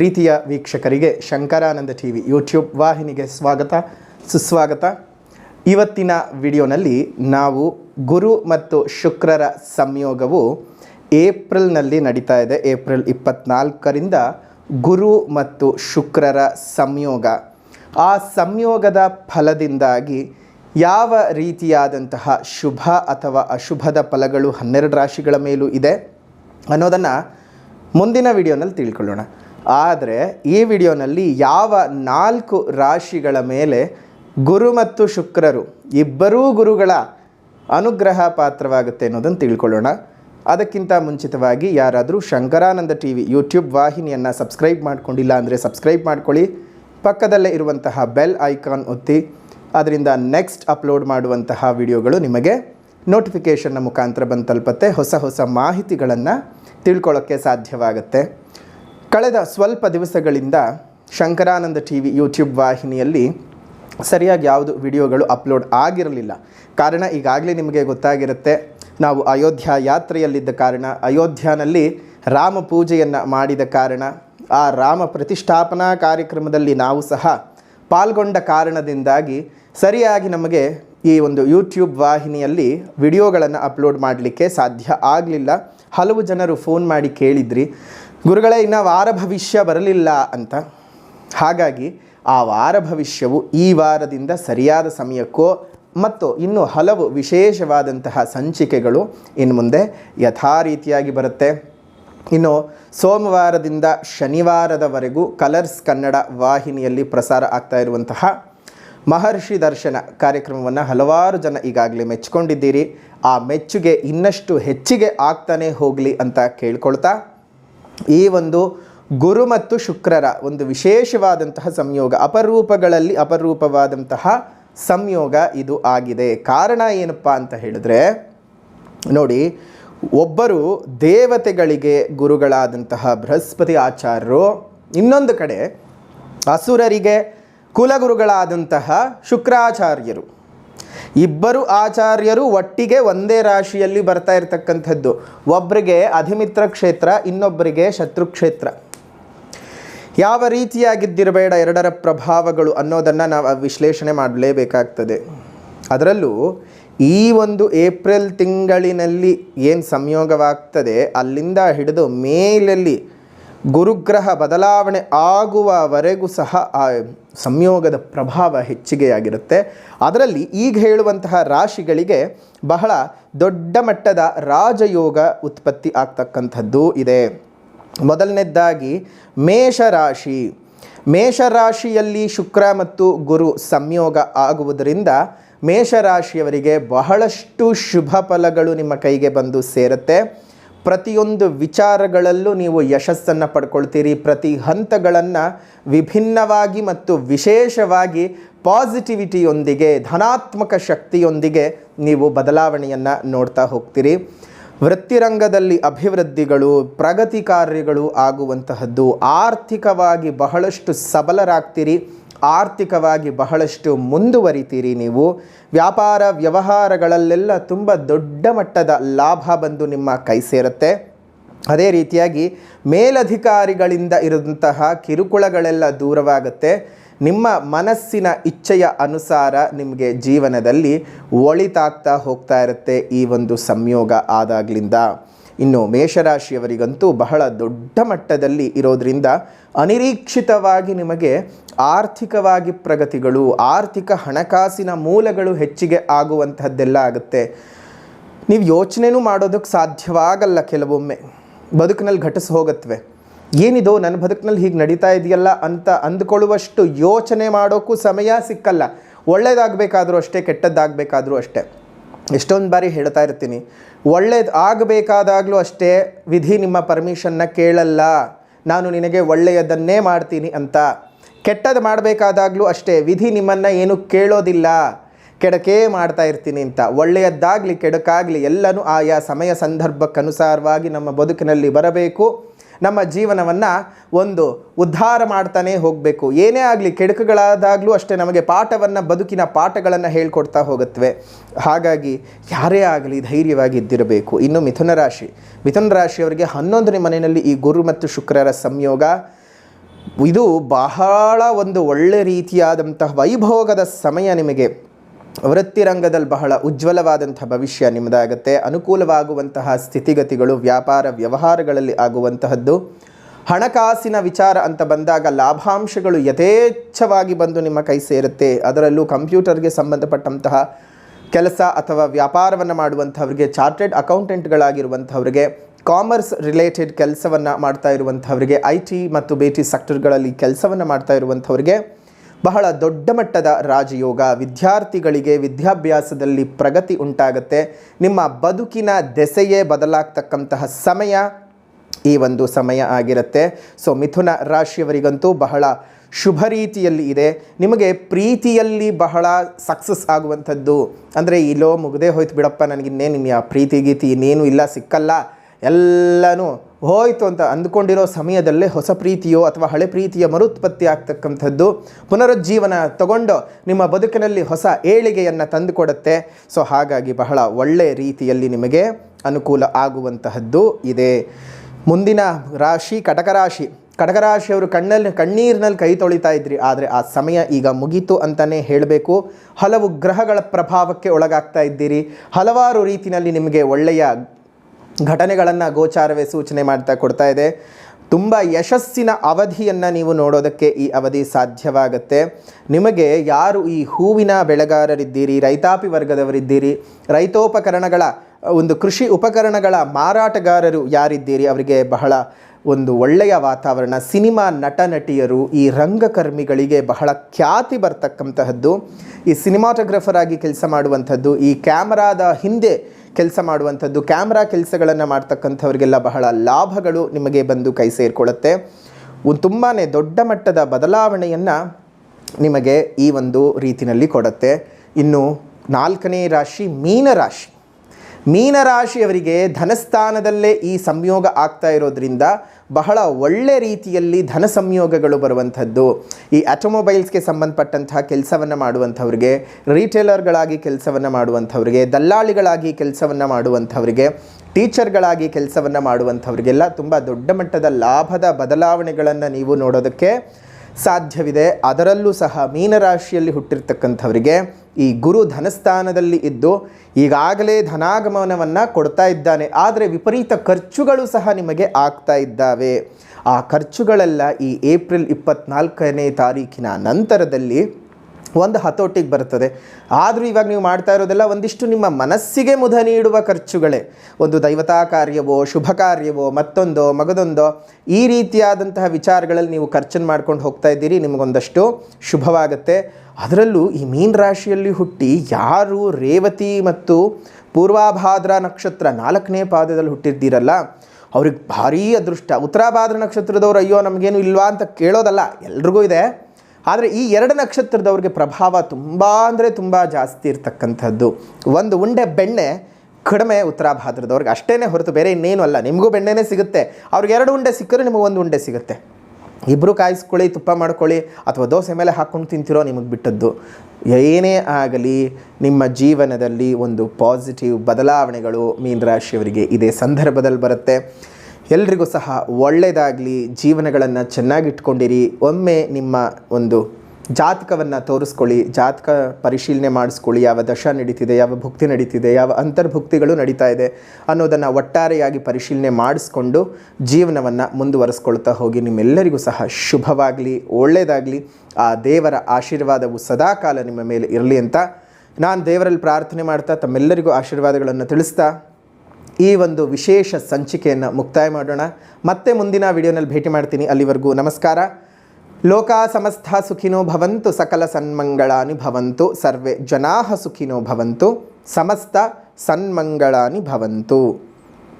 ಪ್ರೀತಿಯ ವೀಕ್ಷಕರಿಗೆ Shankaranand T V YouTube ವಾಹಿನಿಗೆ ಸ್ವಾಗತ, ಸುಸ್ವಾಗತ. ಇವತ್ತಿನ ವಿಡಿಯೋನಲ್ಲಿ ನಾವು ಗುರು ಮತ್ತು ಶುಕ್ರರ ಸಂಯೋಗವು ಏಪ್ರಿಲ್ನಲ್ಲಿ ನಡೀತಾ ಇದೆ. ಏಪ್ರಿಲ್ ಇಪ್ಪತ್ನಾಲ್ಕರಿಂದ ಗುರು ಮತ್ತು ಶುಕ್ರರ ಸಂಯೋಗ. ಆ ಸಂಯೋಗದ ಫಲದಿಂದಾಗಿ ಯಾವ ರೀತಿಯಾದಂತಹ ಶುಭ ಅಥವಾ ಅಶುಭದ ಫಲಗಳು ಹನ್ನೆರಡು ರಾಶಿಗಳ ಮೇಲೂ ಇದೆ ಅನ್ನೋದನ್ನು ಮುಂದಿನ ವಿಡಿಯೋನಲ್ಲಿ ತಿಳ್ಕೊಳ್ಳೋಣ. ಆದರೆ ಈ ವಿಡಿಯೋನಲ್ಲಿ ಯಾವ ನಾಲ್ಕು ರಾಶಿಗಳ ಮೇಲೆ ಗುರು ಮತ್ತು ಶುಕ್ರರು ಇಬ್ಬರೂ ಗುರುಗಳ ಅನುಗ್ರಹ ಪಾತ್ರವಾಗುತ್ತೆ ಅನ್ನೋದನ್ನು ತಿಳ್ಕೊಳ್ಳೋಣ. ಅದಕ್ಕಿಂತ ಮುಂಚಿತವಾಗಿ ಯಾರಾದರೂ ಶಂಕರಾನಂದ ಟಿ ವಿ ಯೂಟ್ಯೂಬ್ ವಾಹಿನಿಯನ್ನು ಸಬ್ಸ್ಕ್ರೈಬ್ ಮಾಡ್ಕೊಂಡಿಲ್ಲ ಅಂದರೆ ಸಬ್ಸ್ಕ್ರೈಬ್ ಮಾಡ್ಕೊಳ್ಳಿ. ಪಕ್ಕದಲ್ಲೇ ಇರುವಂತಹ ಬೆಲ್ ಐಕಾನ್ ಒತ್ತಿ, ಅದರಿಂದ ನೆಕ್ಸ್ಟ್ ಅಪ್ಲೋಡ್ ಮಾಡುವಂತಹ ವಿಡಿಯೋಗಳು ನಿಮಗೆ ನೋಟಿಫಿಕೇಷನ್ನ ಮುಖಾಂತರ ಬಂದು ತಲುಪತ್ತೆ ಹೊಸ ಹೊಸ ಮಾಹಿತಿಗಳನ್ನು ತಿಳ್ಕೊಳ್ಳೋಕ್ಕೆ ಸಾಧ್ಯವಾಗುತ್ತೆ. ಕಳೆದ ಸ್ವಲ್ಪ ದಿವಸಗಳಿಂದ ಶಂಕರಾನಂದ ಟಿ ವಿ ಯೂಟ್ಯೂಬ್ ವಾಹಿನಿಯಲ್ಲಿ ಸರಿಯಾಗಿ ಯಾವುದು ವಿಡಿಯೋಗಳು ಅಪ್ಲೋಡ್ ಆಗಿರಲಿಲ್ಲ. ಕಾರಣ ಈಗಾಗಲೇ ನಿಮಗೆ ಗೊತ್ತಾಗಿರುತ್ತೆ, ನಾವು ಅಯೋಧ್ಯ ಯಾತ್ರೆಯಲ್ಲಿದ್ದ ಕಾರಣ. ಅಯೋಧ್ಯನಲ್ಲಿ ರಾಮ ಪೂಜೆಯನ್ನು ಮಾಡಿದ ಕಾರಣ. ಆ ರಾಮ ಪ್ರತಿಷ್ಠಾಪನಾ ಕಾರ್ಯಕ್ರಮದಲ್ಲಿ ನಾವು ಸಹ ಪಾಲ್ಗೊಂಡ ಕಾರಣದಿಂದಾಗಿ ಸರಿಯಾಗಿ ನಮಗೆ ಈ ಒಂದು ಯೂಟ್ಯೂಬ್ ವಾಹಿನಿಯಲ್ಲಿ ವಿಡಿಯೋಗಳನ್ನು ಅಪ್ಲೋಡ್ ಮಾಡಲಿಕ್ಕೆ ಸಾಧ್ಯ ಆಗಲಿಲ್ಲ. ಹಲವು ಜನರು ಫೋನ್ ಮಾಡಿ ಕೇಳಿದ್ರಿ ಗುರುಗಳೇ, ಇನ್ನು ವಾರ ಭವಿಷ್ಯ ಬರಲಿಲ್ಲ ಅಂತ. ಹಾಗಾಗಿ ಆ ವಾರ ಭವಿಷ್ಯವು ಈ ವಾರದಿಂದ ಸರಿಯಾದ ಸಮಯಕ್ಕೋ ಮತ್ತು ಇನ್ನು ಹಲವು ವಿಶೇಷವಾದಂತಹ ಸಂಚಿಕೆಗಳು ಇನ್ನು ಮುಂದೆ ಯಥಾರೀತಿಯಾಗಿ ಬರುತ್ತೆ. ಇನ್ನು ಸೋಮವಾರದಿಂದ ಶನಿವಾರದವರೆಗೂ ಕಲರ್ಸ್ ಕನ್ನಡ ವಾಹಿನಿಯಲ್ಲಿ ಪ್ರಸಾರ ಆಗ್ತಾ ಇರುವಂತಹ ಮಹರ್ಷಿ ದರ್ಶನ ಕಾರ್ಯಕ್ರಮವನ್ನು ಹಲವಾರು ಜನ ಈಗಾಗಲೇ ಮೆಚ್ಕೊಂಡಿದ್ದೀರಿ ಆ ಮೆಚ್ಚುಗೆ ಇನ್ನಷ್ಟು ಹೆಚ್ಚಿಗೆ ಆಗ್ತಾನೆ ಹೋಗಲಿ ಅಂತ ಕೇಳ್ಕೊಳ್ತಾ ಈ ಒಂದು ಗುರು ಮತ್ತು ಶುಕ್ರರ ಒಂದು ವಿಶೇಷವಾದಂತಹ ಸಂಯೋಗ, ಅಪರೂಪಗಳಲ್ಲಿ ಅಪರೂಪವಾದಂತಹ ಸಂಯೋಗ ಇದು ಆಗಿದೆ. ಕಾರಣ ಏನಪ್ಪ ಅಂತ ಹೇಳಿದ್ರೆ, ನೋಡಿ, ಒಬ್ಬರು ದೇವತೆಗಳಿಗೆ ಗುರುಗಳಾದಂತಹ ಬೃಹಸ್ಪತಿ ಆಚಾರ್ಯರು, ಇನ್ನೊಂದು ಕಡೆ ಅಸುರರಿಗೆ ಕುಲಗುರುಗಳಾದಂತಹ ಶುಕ್ರಾಚಾರ್ಯರು. ಇಬ್ಬರು ಆಚಾರ್ಯರು ಒಟ್ಟಿಗೆ ಒಂದೇ ರಾಶಿಯಲ್ಲಿ ಬರ್ತಾ ಇರತಕ್ಕಂಥದ್ದು. ಒಬ್ಬರಿಗೆ ಅಧಿಮಿತ್ರ ಕ್ಷೇತ್ರ ಇನ್ನೊಬ್ಬರಿಗೆ ಶತ್ರು ಕ್ಷೇತ್ರ. ಯಾವ ರೀತಿಯಾಗಿದ್ದಿರಬೇಡ ಎರಡರ ಪ್ರಭಾವಗಳು ಅನ್ನೋದನ್ನು ನಾವು ವಿಶ್ಲೇಷಣೆ ಮಾಡಲೇಬೇಕಾಗ್ತದೆ. ಅದರಲ್ಲೂ ಈ ಒಂದು ಏಪ್ರಿಲ್ ತಿಂಗಳಿನಲ್ಲಿ ಏನು ಸಂಯೋಗವಾಗ್ತದೆ, ಅಲ್ಲಿಂದ ಹಿಡಿದು ಮೇಲಲ್ಲಿ ಗುರುಗ್ರಹ ಬದಲಾವಣೆ ಆಗುವವರೆಗೂ ಸಹ ಆ ಸಂಯೋಗದ ಪ್ರಭಾವ ಹೆಚ್ಚಿಗೆಯಾಗಿರುತ್ತೆ. ಅದರಲ್ಲಿ ಈಗ ಹೇಳುವಂತಹ ರಾಶಿಗಳಿಗೆ ಬಹಳ ದೊಡ್ಡ ಮಟ್ಟದ ರಾಜಯೋಗ ಉತ್ಪತ್ತಿ ಆಗ್ತಕ್ಕಂಥದ್ದು ಇದೆ. ಮೊದಲನೇದ್ದಾಗಿ ಮೇಷರಾಶಿ. ಮೇಷರಾಶಿಯಲ್ಲಿ ಶುಕ್ರ ಮತ್ತು ಗುರು ಸಂಯೋಗ ಆಗುವುದರಿಂದ ಮೇಷರಾಶಿಯವರಿಗೆ ಬಹಳಷ್ಟು ಶುಭ ಫಲಗಳು ನಿಮ್ಮ ಕೈಗೆ ಬಂದು ಸೇರುತ್ತೆ. ಪ್ರತಿಯೊಂದು ವಿಚಾರಗಳಲ್ಲೂ ನೀವು ಯಶಸ್ಸನ್ನು ಪಡ್ಕೊಳ್ತೀರಿ. ಪ್ರತಿ ಹಂತಗಳನ್ನು ವಿಭಿನ್ನವಾಗಿ ಮತ್ತು ವಿಶೇಷವಾಗಿ ಪಾಸಿಟಿವಿಟಿಯೊಂದಿಗೆ, ಧನಾತ್ಮಕ ಶಕ್ತಿಯೊಂದಿಗೆ ನೀವು ಬದಲಾವಣೆಯನ್ನು ನೋಡ್ತಾ ಹೋಗ್ತೀರಿ. ವೃತ್ತಿರಂಗದಲ್ಲಿ ಅಭಿವೃದ್ಧಿಗಳು, ಪ್ರಗತಿ ಕಾರ್ಯಗಳು ಆಗುವಂತಹದ್ದು, ಆರ್ಥಿಕವಾಗಿ ಬಹಳಷ್ಟು ಸಬಲರಾಗ್ತೀರಿ. ಆರ್ಥಿಕವಾಗಿ ಬಹಳಷ್ಟು ಮುಂದುವರಿತೀರಿ ನೀವು. ವ್ಯಾಪಾರ ವ್ಯವಹಾರಗಳಲ್ಲೆಲ್ಲ ತುಂಬ ದೊಡ್ಡ ಮಟ್ಟದ ಲಾಭ ಬಂದು ನಿಮ್ಮ ಕೈ ಸೇರುತ್ತೆ. ಅದೇ ರೀತಿಯಾಗಿ ಮೇಲಧಿಕಾರಿಗಳಿಂದ ಇರುವಂತಹ ಕಿರುಕುಳಗಳೆಲ್ಲ ದೂರವಾಗುತ್ತೆ. ನಿಮ್ಮ ಮನಸ್ಸಿನ ಇಚ್ಛೆಯ ಅನುಸಾರ ನಿಮಗೆ ಜೀವನದಲ್ಲಿ ಒಳಿತಾಗ್ತಾ ಹೋಗ್ತಾ ಇರುತ್ತೆ ಈ ಒಂದು ಸಂಯೋಗ ಆದಾಗ್ಲಿಂದ. ಇನ್ನು ಮೇಷರಾಶಿಯವರಿಗಂತೂ ಬಹಳ ದೊಡ್ಡ ಮಟ್ಟದಲ್ಲಿ ಇರೋದರಿಂದ ಅನಿರೀಕ್ಷಿತವಾಗಿ ನಿಮಗೆ ಆರ್ಥಿಕವಾಗಿ ಪ್ರಗತಿಗಳು, ಆರ್ಥಿಕ ಹಣಕಾಸಿನ ಮೂಲಗಳು ಹೆಚ್ಚಿಗೆ ಆಗುವಂತಹದ್ದೆಲ್ಲ ಆಗುತ್ತೆ. ನೀವು ಯೋಚನೆನೂ ಮಾಡೋದಕ್ಕೆ ಸಾಧ್ಯವಾಗಲ್ಲ ಕೆಲವೊಮ್ಮೆ. ಬದುಕಿನಲ್ಲಿ ಘಟಿಸಿ ಹೋಗತ್ವೆ. ಏನಿದೋ ನನ್ನ ಬದುಕಿನಲ್ಲಿ ಹೀಗೆ ನಡೀತಾ ಇದೆಯಲ್ಲ ಅಂತ ಅಂದ್ಕೊಳ್ಳುವಷ್ಟು ಯೋಚನೆ ಮಾಡೋಕ್ಕೂ ಸಮಯ ಸಿಕ್ಕಲ್ಲ. ಒಳ್ಳೆಯದಾಗಬೇಕಾದರೂ ಅಷ್ಟೇ, ಕೆಟ್ಟದ್ದಾಗಬೇಕಾದ್ರೂ ಅಷ್ಟೇ. ಎಷ್ಟೊಂದು ಬಾರಿ ಹೇಳ್ತಾ ಇರ್ತೀನಿ, ಒಳ್ಳೇದು ಆಗಬೇಕಾದಾಗಲೂ ಅಷ್ಟೇ ವಿಧಿ ನಿಮ್ಮ ಪರ್ಮಿಷನ್ನ ಕೇಳಲ್ಲ, ನಾನು ನಿನಗೆ ಒಳ್ಳೆಯದನ್ನೇ ಮಾಡ್ತೀನಿ ಅಂತ. ಕೆಟ್ಟದ್ದು ಮಾಡಬೇಕಾದಾಗಲೂ ಅಷ್ಟೇ ವಿಧಿ ನಿಮ್ಮನ್ನು ಏನು ಕೇಳೋದಿಲ್ಲ, ಕೆಡಕೇ ಮಾಡ್ತಾ ಇರ್ತೀನಿ ಅಂತ. ಒಳ್ಳೆಯದ್ದಾಗಲಿ ಕೆಡಕಾಗಲಿ ಎಲ್ಲನೂ ಆಯಾ ಸಮಯ ಸಂದರ್ಭಕ್ಕನುಸಾರವಾಗಿ ನಮ್ಮ ಬದುಕಿನಲ್ಲಿ ಬರಬೇಕು. ನಮ್ಮ ಜೀವನವನ್ನು ಒಂದು ಉದ್ಧಾರ ಮಾಡ್ತಾನೆ ಹೋಗಬೇಕು. ಏನೇ ಆಗಲಿ ಕೆಡುಕುಗಳಾದಾಗಲೂ ಅಷ್ಟೇ ನಮಗೆ ಪಾಠವನ್ನು, ಬದುಕಿನ ಪಾಠಗಳನ್ನು ಹೇಳ್ಕೊಡ್ತಾ ಹೋಗುತ್ತವೆ. ಹಾಗಾಗಿ ಯಾರೇ ಆಗಲಿ ಧೈರ್ಯವಾಗಿ ಇದ್ದಿರಬೇಕು. ಇನ್ನು ಮಿಥುನ ರಾಶಿ. ಮಿಥುನ ರಾಶಿಯವರಿಗೆ ಹನ್ನೊಂದನೇ ಮನೆಯಲ್ಲಿ ಈ ಗುರು ಮತ್ತು ಶುಕ್ರರ ಸಂಯೋಗ. ಇದು ಬಹಳ ಒಂದು ಒಳ್ಳೆ ರೀತಿಯಾದಂತಹ ವೈಭೋಗದ ಸಮಯ ನಿಮಗೆ. ವೃತ್ತಿ ರಂಗದಲ್ಲಿ ಬಹಳ ಉಜ್ವಲವಾದಂತಹ ಭವಿಷ್ಯ ನಿಮ್ಮದಾಗುತ್ತೆ. ಅನುಕೂಲವಾಗುವಂತಹ ಸ್ಥಿತಿಗತಿಗಳು, ವ್ಯಾಪಾರ ವ್ಯವಹಾರಗಳಲ್ಲಿ ಆಗುವಂತಹದ್ದು. ಹಣಕಾಸಿನ ವಿಚಾರ ಅಂತ ಬಂದಾಗ ಲಾಭಾಂಶಗಳು ಯಥೇಚ್ಛವಾಗಿ ಬಂದು ನಿಮ್ಮ ಕೈ ಸೇರುತ್ತೆ. ಅದರಲ್ಲೂ ಕಂಪ್ಯೂಟರ್ಗೆ ಸಂಬಂಧಪಟ್ಟಂತಹ ಕೆಲಸ ಅಥವಾ ವ್ಯಾಪಾರವನ್ನು ಮಾಡುವಂಥವ್ರಿಗೆ, ಚಾರ್ಟೆಡ್ ಅಕೌಂಟೆಂಟ್ಗಳಾಗಿರುವಂಥವ್ರಿಗೆ, ಕಾಮರ್ಸ್ ರಿಲೇಟೆಡ್ ಕೆಲಸವನ್ನು ಮಾಡ್ತಾ ಇರುವಂಥವ್ರಿಗೆ, ಐ ಟಿ ಮತ್ತು ಬಿ ಟಿ ಸೆಕ್ಟರ್ಗಳಲ್ಲಿ ಕೆಲಸವನ್ನು ಮಾಡ್ತಾ ಇರುವಂಥವ್ರಿಗೆ ಬಹಳ ದೊಡ್ಡ ಮಟ್ಟದ ರಾಜಯೋಗ. ವಿದ್ಯಾರ್ಥಿಗಳಿಗೆ ವಿದ್ಯಾಭ್ಯಾಸದಲ್ಲಿ ಪ್ರಗತಿ ಉಂಟಾಗುತ್ತೆ. ನಿಮ್ಮ ಬದುಕಿನ ದೆಸೆಯೇ ಬದಲಾಗ್ತಕ್ಕಂತಹ ಸಮಯ ಈ ಒಂದು ಸಮಯ ಆಗಿರುತ್ತೆ. ಸೊ ಮಿಥುನ ರಾಶಿಯವರಿಗಂತೂ ಬಹಳ ಶುಭ ರೀತಿಯಲ್ಲಿ ಇದೆ. ನಿಮಗೆ ಪ್ರೀತಿಯಲ್ಲಿ ಬಹಳ ಸಕ್ಸಸ್ ಆಗುವಂಥದ್ದು. ಅಂದರೆ, ಇಲ್ಲೋ ಮುಗದೆ ಹೋಯ್ತು ಬಿಡಪ್ಪ, ನನಗಿನ್ನೇನು ಇನ್ಯಾ ಪ್ರೀತಿ ಗೀತಿ ಇನ್ನೇನು ಇಲ್ಲ, ಸಿಕ್ಕಲ್ಲ. ಎಲ್ಲನೂ ಹೋಯಿತು ಅಂತ ಅಂದ್ಕೊಂಡಿರೋ ಸಮಯದಲ್ಲೇ ಹೊಸ ಪ್ರೀತಿಯೋ ಅಥವಾ ಹಳೆ ಪ್ರೀತಿಯ ಮರುತ್ಪತ್ತಿ ಆಗ್ತಕ್ಕಂಥದ್ದು ಪುನರುಜ್ಜೀವನ ತಗೊಂಡು ನಿಮ್ಮ ಬದುಕಿನಲ್ಲಿ ಹೊಸ ಏಳಿಗೆಯನ್ನು ತಂದುಕೊಡುತ್ತೆ. ಸೊ ಹಾಗಾಗಿ ಬಹಳ ಒಳ್ಳೆ ರೀತಿಯಲ್ಲಿ ನಿಮಗೆ ಅನುಕೂಲ ಆಗುವಂತಹದ್ದು ಇದೆ. ಮುಂದಿನ ರಾಶಿ ಕಟಕ ರಾಶಿ ಕಟಕ ರಾಶಿಯವರು ಕಣ್ಣಲ್ಲಿ ಕಣ್ಣೀರಿನಲ್ಲಿ ಕೈ ತೊಳಿತಾ ಇದ್ರಿ. ಆದರೆ ಆ ಸಮಯ ಈಗ ಮುಗೀತು ಅಂತಲೇ ಹೇಳಬೇಕು. ಹಲವು ಗ್ರಹಗಳ ಪ್ರಭಾವಕ್ಕೆ ಒಳಗಾಗ್ತಾ ಇದ್ದೀರಿ. ಹಲವಾರು ರೀತಿಯಲ್ಲಿ ನಿಮಗೆ ಒಳ್ಳೆಯ ಘಟನೆಗಳನ್ನು ಗೋಚಾರವೇ ಸೂಚನೆ ಮಾಡ್ತಾ ಕೊಡ್ತಾ ಇದೆ. ತುಂಬ ಯಶಸ್ಸಿನ ಅವಧಿಯನ್ನು ನೀವು ನೋಡೋದಕ್ಕೆ ಈ ಅವಧಿ ಸಾಧ್ಯವಾಗುತ್ತೆ. ನಿಮಗೆ ಯಾರು ಈ ಹೂವಿನ ಬೆಳೆಗಾರರಿದ್ದೀರಿ, ರೈತಾಪಿ ವರ್ಗದವರಿದ್ದೀರಿ, ರೈತೋಪಕರಣಗಳ, ಒಂದು ಕೃಷಿ ಉಪಕರಣಗಳ ಮಾರಾಟಗಾರರು ಯಾರಿದ್ದೀರಿ, ಅವರಿಗೆ ಬಹಳ ಒಂದು ಒಳ್ಳೆಯ ವಾತಾವರಣ, ಸಿನಿಮಾ ನಟ ನಟಿಯರು ಈ ರಂಗಕರ್ಮಿಗಳಿಗೆ ಬಹಳ ಖ್ಯಾತಿ ಬರ್ತಕ್ಕಂತಹದ್ದು, ಈ ಸಿನಿಮಾಟೋಗ್ರಫರ್ ಆಗಿ ಕೆಲಸ ಮಾಡುವಂಥದ್ದು, ಈ ಕ್ಯಾಮರಾದ ಹಿಂದೆ ಕೆಲಸ ಮಾಡುವಂಥದ್ದು, ಕ್ಯಾಮ್ರಾ ಕೆಲಸಗಳನ್ನು ಮಾಡ್ತಕ್ಕಂಥವ್ರಿಗೆಲ್ಲ ಬಹಳ ಲಾಭಗಳು ನಿಮಗೆ ಬಂದು ಕೈ ಸೇರಿಕೊಳ್ಳುತ್ತೆ. ಒಂದು ತುಂಬಾ ದೊಡ್ಡ ಮಟ್ಟದ ಬದಲಾವಣೆಯನ್ನು ನಿಮಗೆ ಈ ಒಂದು ರೀತಿಯಲ್ಲಿ ಕೊಡುತ್ತೆ. ಇನ್ನು ನಾಲ್ಕನೇ ರಾಶಿ, ಮೀನರಾಶಿ. ಮೀನರಾಶಿಯವರಿಗೆ ಧನಸ್ಥಾನದಲ್ಲೇ ಈ ಸಂಯೋಗ ಆಗ್ತಾ ಇರೋದ್ರಿಂದ ಬಹಳ ಒಳ್ಳೆ ರೀತಿಯಲ್ಲಿ ಧನ ಸಂಯೋಗಗಳು ಬರುವಂಥದ್ದು. ಈ ಆಟೋಮೊಬೈಲ್ಸ್ಗೆ ಸಂಬಂಧಪಟ್ಟಂತಹ ಕೆಲಸವನ್ನು ಮಾಡುವಂಥವ್ರಿಗೆ, ರೀಟೇಲರ್ಗಳಾಗಿ ಕೆಲಸವನ್ನು ಮಾಡುವಂಥವ್ರಿಗೆ, ದಲ್ಲಾಳಿಗಳಾಗಿ ಕೆಲಸವನ್ನು ಮಾಡುವಂಥವ್ರಿಗೆ, ಟೀಚರ್ಗಳಾಗಿ ಕೆಲಸವನ್ನು ಮಾಡುವಂಥವ್ರಿಗೆಲ್ಲ ತುಂಬ ದೊಡ್ಡ ಮಟ್ಟದ ಲಾಭದ ಬದಲಾವಣೆಗಳನ್ನು ನೀವು ನೋಡೋದಕ್ಕೆ ಸಾಧ್ಯವಿದೆ. ಅದರಲ್ಲೂ ಸಹ ಮೀನರಾಶಿಯಲ್ಲಿ ಹುಟ್ಟಿರ್ತಕ್ಕಂಥವರಿಗೆ ಈ ಗುರು ಧನಸ್ಥಾನದಲ್ಲಿ ಇದ್ದು ಈಗಾಗಲೇ ಧನಾಗಮನವನ್ನು ಕೊಡ್ತಾ ಇದ್ದಾನೆ. ಆದರೆ ವಿಪರೀತ ಖರ್ಚುಗಳು ಸಹ ನಿಮಗೆ ಆಗ್ತಾ ಇದ್ದಾವೆ. ಆ ಖರ್ಚುಗಳೆಲ್ಲ ಈ ಏಪ್ರಿಲ್ ಇಪ್ಪತ್ನಾಲ್ಕನೇ ತಾರೀಕಿನ ನಂತರದಲ್ಲಿ ಒಂದು ಹತೋಟಿಗೆ ಬರ್ತದೆ ಆದರೂ ಇವಾಗ ನೀವು ಮಾಡ್ತಾ ಇರೋದೆಲ್ಲ ಒಂದಿಷ್ಟು ನಿಮ್ಮ ಮನಸ್ಸಿಗೆ ಮುದ ನೀಡುವ ಖರ್ಚುಗಳೇ. ಒಂದು ದೈವತಾ ಕಾರ್ಯವೋ, ಶುಭ ಕಾರ್ಯವೋ, ಮತ್ತೊಂದೋ, ಮಗದೊಂದೋ, ಈ ರೀತಿಯಾದಂತಹ ವಿಚಾರಗಳಲ್ಲಿ ನೀವು ಖರ್ಚನ್ನು ಮಾಡ್ಕೊಂಡು ಹೋಗ್ತಾ ಇದ್ದೀರಿ, ನಿಮಗೊಂದಷ್ಟು ಶುಭವಾಗುತ್ತೆ. ಅದರಲ್ಲೂ ಈ ಮೀನ್ ರಾಶಿಯಲ್ಲಿ ಹುಟ್ಟಿ ಯಾರು ರೇವತಿ ಮತ್ತು ಪೂರ್ವಾಭಾದ್ರ ನಕ್ಷತ್ರ ನಾಲ್ಕನೇ ಪಾದದಲ್ಲಿ ಹುಟ್ಟಿದ್ದೀರಲ್ಲ ಅವ್ರಿಗೆ ಭಾರೀ ಅದೃಷ್ಟ. ಉತ್ತರಾಭಾದ್ರ ನಕ್ಷತ್ರದವ್ರು ಅಯ್ಯೋ ನಮಗೇನು ಇಲ್ವಾ ಅಂತ ಕೇಳೋದಲ್ಲ, ಎಲ್ರಿಗೂ ಇದೆ. ಆದರೆ ಈ ಎರಡು ನಕ್ಷತ್ರದವ್ರಿಗೆ ಪ್ರಭಾವ ತುಂಬ ಅಂದರೆ ತುಂಬ ಜಾಸ್ತಿ ಇರ್ತಕ್ಕಂಥದ್ದು. ಒಂದು ಉಂಡೆ ಬೆಣ್ಣೆ, ಕಡಿಮೆ ಉತ್ತರಾಭಾದ್ರದವ್ರಿಗೆ ಅಷ್ಟೇ ಹೊರತು ಬೇರೆ ಇನ್ನೇನು ಅಲ್ಲ. ನಿಮಗೂ ಬೆಣ್ಣೆನೇ ಸಿಗುತ್ತೆ. ಅವ್ರಿಗೆ ಎರಡು ಉಂಡೆ ಸಿಕ್ಕರೆ ನಿಮಗೆ ಒಂದು ಉಂಡೆ ಸಿಗುತ್ತೆ. ಇಬ್ಬರು ಕಾಯಿಸ್ಕೊಳ್ಳಿ, ತುಪ್ಪ ಮಾಡ್ಕೊಳ್ಳಿ, ಅಥವಾ ದೋಸೆ ಮೇಲೆ ಹಾಕ್ಕೊಂಡು ತಿಂತಿರೋ ನಿಮಗೆ ಬಿಟ್ಟದ್ದು. ಏನೇ ಆಗಲಿ, ನಿಮ್ಮ ಜೀವನದಲ್ಲಿ ಒಂದು ಪಾಸಿಟಿವ್ ಬದಲಾವಣೆಗಳು ಮೀನರಾಶಿಯವರಿಗೆ ಇದೇ ಸಂದರ್ಭದಲ್ಲಿ ಬರುತ್ತೆ. ಎಲ್ರಿಗೂ ಸಹ ಒಳ್ಳೆಯದಾಗಲಿ ಜೀವನಗಳನ್ನು ಚೆನ್ನಾಗಿಟ್ಕೊಂಡಿರಿ. ಒಮ್ಮೆ ನಿಮ್ಮ ಒಂದು ಜಾತಕವನ್ನು ತೋರಿಸ್ಕೊಳ್ಳಿ, ಜಾತಕ ಪರಿಶೀಲನೆ ಮಾಡಿಸ್ಕೊಳ್ಳಿ. ಯಾವ ದಶ ನಡೀತಿದೆ, ಯಾವ ಭುಕ್ತಿ ನಡೀತಿದೆ, ಯಾವ ಅಂತರ್ಭುಕ್ತಿಗಳು ನಡೀತಾ ಇದೆ ಅನ್ನೋದನ್ನು ಒಟ್ಟಾರೆಯಾಗಿ ಪರಿಶೀಲನೆ ಮಾಡಿಸ್ಕೊಂಡು ಜೀವನವನ್ನು ಮುಂದುವರಿಸ್ಕೊಳ್ತಾ ಹೋಗಿ. ನಿಮ್ಮೆಲ್ಲರಿಗೂ ಸಹ ಶುಭವಾಗಲಿ ಒಳ್ಳೆಯದಾಗಲಿ ಆ ದೇವರ ಆಶೀರ್ವಾದವು ಸದಾಕಾಲ ನಿಮ್ಮ ಮೇಲೆ ಇರಲಿ ಅಂತ ನಾನು ದೇವರಲ್ಲಿ ಪ್ರಾರ್ಥನೆ ಮಾಡ್ತಾ ತಮ್ಮೆಲ್ಲರಿಗೂ ಆಶೀರ್ವಾದಗಳನ್ನು ತಿಳಿಸ್ತಾ ಈ ಒಂದು ವಿಶೇಷ ಸಂಚಿಕೆಯನ್ನು ಮುಕ್ತಾಯ ಮಾಡೋಣ. ಮತ್ತೆ ಮುಂದಿನ ವಿಡಿಯೋನಲ್ಲಿ ಭೇಟಿ ಮಾಡ್ತೀನಿ. ಅಲ್ಲಿವರೆಗೂ ನಮಸ್ಕಾರ. ಲೋಕ ಸಮಸ್ತ ಸುಖಿನೋ ಭವಂತು, ಸಕಲ ಸನ್ಮಂಗಳಾನಿ ಭವಂತು, ಸರ್ವೇ ಜನಾಹ ಸುಖಿನೋ ಭವಂತು, ಸಮಸ್ತ ಸನ್ಮಂಗಳಾನಿ ಭವಂತು.